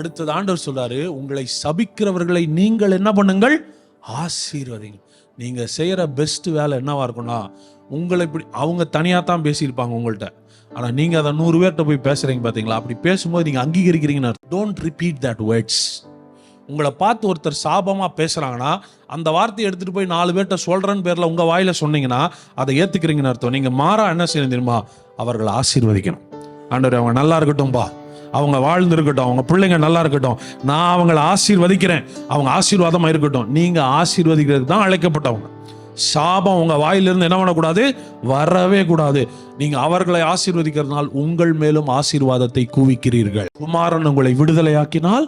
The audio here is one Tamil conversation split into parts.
அடுத்தது ஆண்டவர் சொல்றாரு உங்களை சபிக்கிறவர்களை நீங்கள் என்ன பண்ணுங்கள்? ஆசீர்வதிங்க. நீங்க செய்யற பெஸ்ட் வேலை என்னவா இருக்கும்னா உங்களை இப்படி அவங்க தனியாக தான் பேசியிருப்பாங்க உங்கள்கிட்ட ஆனால் நீங்கள் அதை நூறு பேர்கிட்ட போய் பேசுகிறீங்க பார்த்தீங்களா அப்படி பேசும்போது நீங்கள் அங்கீகரிக்கிறீங்கன்னு டோன்ட் ரிப்பீட் தட் வேர்ட்ஸ் உங்களை பார்த்து ஒருத்தர் சாபமாக பேசுகிறாங்கன்னா அந்த வார்த்தையை எடுத்துகிட்டு போய் நாலு பேர்கிட்ட சொல்கிறேன்னு பேரில் உங்கள் வாயில சொன்னீங்கன்னா அதை ஏற்றுக்கிறீங்கன்னு அர்த்தம். நீங்கள் மாறா என்ன செய்யணும் தெரியுமா? அவர்களை ஆசீர்வதிக்கணும். ஆண்டவர் அவங்க நல்லா இருக்கட்டும்பா. அவங்க வாழ்ந்து இருக்கட்டும் அவங்க பிள்ளைங்க நல்லா இருக்கட்டும். நான் அவங்களை ஆசீர்வதிக்கிறேன். அவங்க ஆசீர்வாதமாக இருக்கட்டும். நீங்கள் ஆசீர்வதிக்கிறதுக்கு தான் அழைக்கப்பட்டவங்க. சாபம் உங்கள் வாயிலிருந்து என்ன பண்ணக்கூடாது? வரவே கூடாது. நீங்கள் அவர்களை ஆசீர்வதிக்கிறதுனால் உங்கள் மேலும் ஆசீர்வாதத்தை குவிக்கிறீர்கள். குமாரன் உங்களை விடுதலையாக்கினால்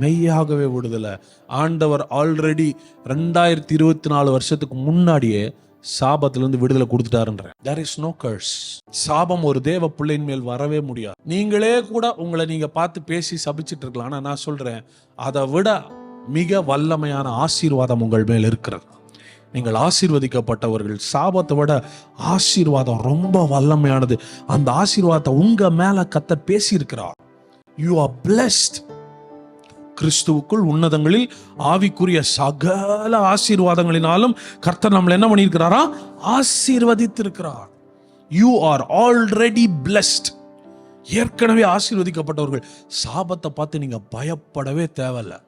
மெய்யாகவே விடுதலை. ஆண்டவர் ஆல்ரெடி ரெண்டாயிரத்தி இருபத்தி நாலு வருஷத்துக்கு முன்னாடியே சாபத்திலிருந்து விடுதலை கொடுத்துட்டாருன்றேன் தேர் இஸ் நோ கர்ஸ் சாபம் ஒரு தேவ பிள்ளையின் மேல் வரவே முடியாது. நீங்களே கூட உங்களை நீங்க பார்த்து பேசி சபிச்சிட்டு இருக்கலாம். ஆனா நான் சொல்றேன் அதை விட மிக வல்லமையான ஆசீர்வாதம் உங்கள் மேல் இருக்கிறது. நீங்கள் ஆசீர்வதிக்கப்பட்டவர்கள். சாபத்தை விட ஆசீர்வாதம் ரொம்ப வல்லமையானது. அந்த ஆசீர்வாதத்தை உங்க மேல கத்த பேசியிருக்கிறார். யூ ஆர் பிளஸ்ட் கிறிஸ்துவுக்குள் உன்னதங்களில் ஆவிக்குரிய சகல ஆசீர்வாதங்களினாலும் கர்த்தர் நம்மளை என்ன பண்ணியிருக்கிறாரா? ஆசீர்வதித்திருக்கிறார். யூ ஆர் ஆல்ரெடி பிளஸ்ட் ஏற்கனவே ஆசீர்வதிக்கப்பட்டவர்கள். சாபத்தை பார்த்து நீங்கள் பயப்படவே தேவையில்லை.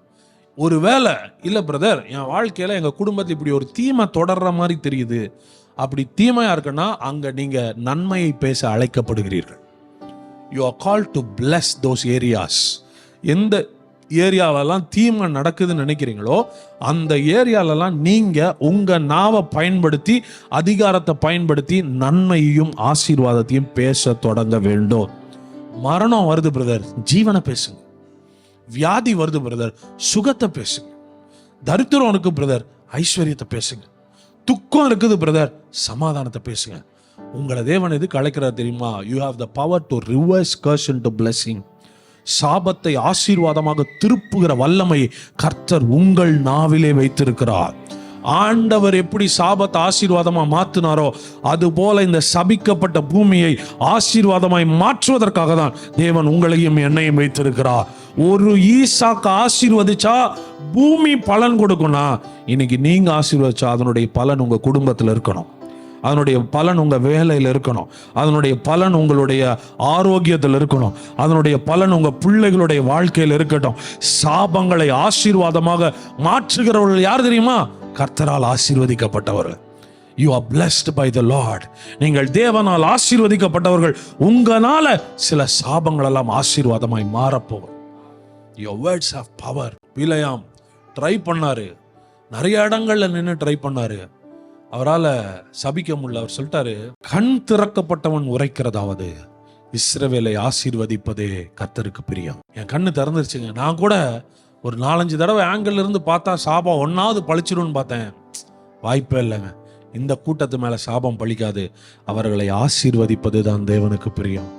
ஒருவேளை இல்லை பிரதர் என் வாழ்க்கையில் எங்கள் குடும்பத்தில் இப்படி ஒரு தீமை தொடர்ற மாதிரி தெரியுது. அப்படி தீமையாக இருக்குன்னா அங்கே நீங்கள் நன்மையை பேச அழைக்கப்படுகிறீர்கள். You are call to bless those areas எந்த ஏரியாவிலலாம் தீமை நடக்குதுன்னு நினைக்கிறீங்களோ அந்த ஏரியாலலாம் நீங்கள் உங்கள் நாவை பயன்படுத்தி அதிகாரத்தை பயன்படுத்தி நன்மையையும் ஆசீர்வாதத்தையும் பேச தொடங்க வேண்டும். மரணம் வருது பிரதர் ஜீவனை பேசுங்க. வியாதி வருது பிரதர் சுகத்தை பேசுங்க. தரித்திரம் இருக்கு பிரதர் ஐஸ்வர்யத்தை பேசுங்க. துக்கம் இருக்குது பிரதர் சமாதானத்தை பேசுங்க. உங்களை தேவன் எதுக்கு அழைக்கிறார் தெரியுமா? You have the power to reverse curse to blessing சாபத்தை ஆசீர்வாதமாக திருப்புகிற வல்லமை கர்த்தர் உங்கள் நாவிலே வைத்திருக்கிறார். ஆண்டவர் எப்படி சாபத்தை ஆசீர்வாதமா மாத்தினாரோ அது போல இந்த சபிக்கப்பட்ட பூமியை ஆசீர்வாதமாய் மாற்றுவதற்காக தான் தேவன் உங்களையும் என்னையும் வைத்திருக்கிறார். ஒரு ஈசாக்கு ஆசீர்வதிச்சா பூமி பலன் கொடுக்கும்னா இன்னைக்கு நீங்க ஆசீர்வதிச்சா அதனுடைய பலன் உங்க குடும்பத்தில் இருக்கணும். அதனுடைய பலன் உங்கள் வேலையில் இருக்கணும். அதனுடைய பலன் உங்களுடைய ஆரோக்கியத்தில் இருக்கணும். அதனுடைய பலன் உங்கள் பிள்ளைகளுடைய வாழ்க்கையில் இருக்கட்டும். சாபங்களை ஆசீர்வாதமாக மாற்றுகிறவர்கள் யார் தெரியுமா? கர்த்தரால் ஆசீர்வதிக்கப்பட்டவர்கள் you are blessed by the Lord நீங்கள் தேவனால் ஆசீர்வதிக்கப்பட்டவர்கள். உங்களால் சில சாபங்களெல்லாம் ஆசீர்வாதமாய் மாறப்போகும் யோர் வேர்ட்ஸ் ஆஃப் பவர் பிழையாம். ட்ரை பண்ணாரு. நிறைய இடங்கள்ல நின்று ட்ரை பண்ணாரு. அவரால் சபிக்க முடியல. அவர் சொல்லிட்டாரு கண் திறக்கப்பட்டவன் உரைக்கிறதாவது இஸ்ரவேலை ஆசீர்வதிப்பதே கத்தருக்கு பிரியம். என் கண்ணு திறந்துருச்சுங்க. நான் கூட ஒரு நாலஞ்சு தடவை ஆங்கிள் இருந்து பார்த்தா சாபம் ஒன்றாவது பழிச்சிடும்னு பார்த்தேன். வாய்ப்பே இல்லைங்க. இந்த கூட்டத்து மேலே சாபம் பழிக்காது. அவர்களை ஆசீர்வதிப்பது தான் தேவனுக்கு பிரியம்.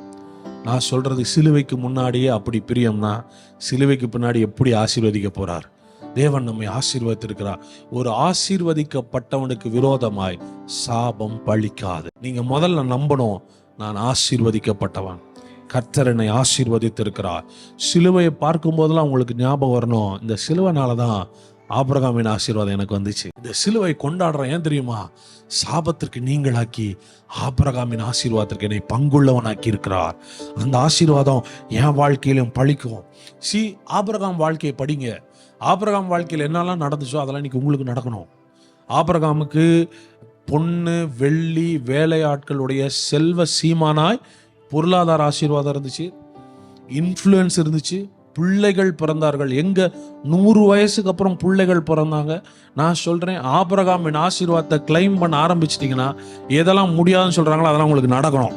நான் சொல்கிறது சிலுவைக்கு முன்னாடியே அப்படி பிரியம்னா சிலுவைக்கு பின்னாடி எப்படி ஆசீர்வதிக்க போறார்? தேவன் நம்மை ஆசீர்வதித்திருக்கிறார். ஒரு ஆசீர்வதிக்கப்பட்டவனுக்கு விரோதமாய் சாபம் பழிக்காது. நீங்க முதல்ல நம்பணும் நான் ஆசீர்வதிக்கப்பட்டவன். கர்த்தர் என்னை ஆசீர்வதித்திருக்கிறார். சிலுவையை பார்க்கும் போதெல்லாம் உங்களுக்கு ஞாபகம் வரணும். இந்த சிலுவைனால தான் ஆபிரகாமின் ஆசீர்வாதம் எனக்கு வந்துச்சு. இந்த சிலுவை கொண்டாடுறேன் ஏன் தெரியுமா? சாபத்திற்கு நீங்களாக்கி ஆபிரகாமின் ஆசீர்வாதத்திற்கு என்னை பங்குள்ளவனாக்கி இருக்கிறார் அந்த ஆசீர்வாதம் என் வாழ்க்கையிலும் பழிக்கும். சி ஆபிரகாம் வாழ்க்கையை படிங்க. ஆபிரகாம் வாழ்க்கையில் என்னெல்லாம் நடந்துச்சோ அதெல்லாம் இன்னைக்கு உங்களுக்கு நடக்கணும். ஆபிரகாமுக்கு பொண்ணு வெள்ளி வேலையாட்களுடைய செல்வ சீமானாய் பொருளாதார ஆசீர்வாதம் இருந்துச்சு. இன்ஃப்ளூயன்ஸ் இருந்துச்சு. பிள்ளைகள் பிறந்தார்கள். எங்க? நூறு வயசுக்கு அப்புறம் பிள்ளைகள் பிறந்தாங்க. நான் சொல்றேன் ஆபரகாமின் ஆசீர்வாதத்தை கிளைம் பண்ண ஆரம்பிச்சிட்டிங்கன்னா எதெல்லாம் முடியாதுன்னு சொல்றாங்களோ அதெல்லாம் உங்களுக்கு நடக்கணும்.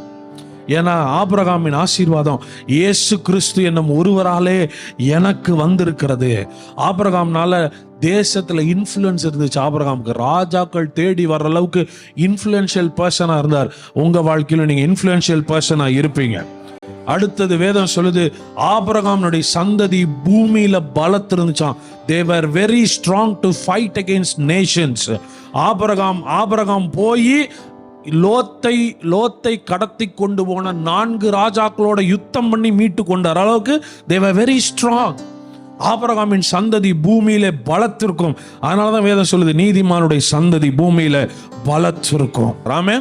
ஏன்னா ஆபிரகாமின் ஆசீர்வாதம் இயேசு கிறிஸ்து என்னும் ஒருவராலே எனக்கு வந்திருக்கிறது. ஆபிரகாம்னால தேசத்தில் இன்ஃப்ளூயன்ஸ் இருந்துச்சு. ஆபிரகாமுக்கு ராஜாக்கள் தேடி வர்ற அளவுக்கு இன்ஃப்ளூயன்ஷியல் பர்சனாக இருந்தார். உங்கள் வாழ்க்கையில் நீங்கள் இன்ஃப்ளூயன்ஷியல் பர்சனாக இருப்பீங்க. அடுத்தது வேதம் சொல்லுது ஆபிரகாம்னுடைய சந்ததி பூமியில பலத்து இருந்துச்சான் தேவர் very strong to fight against nations Abraham Abraham போய் லோத்தை லோத்தை கடத்தி கொண்டு போன நான்கு ராஜாக்களோட யுத்தம் பண்ணி மீட்டு கொண்டார். அளவுக்கு தேவர் வெரி ஸ்ட்ராங் ஆபரகாமின் சந்ததி பூமியிலே பலத்திருக்கும். அதனால தான் வேதம் சொல்லுது நீதிமானுடைய சந்ததி பூமியில பலத்திருக்கும். ராமே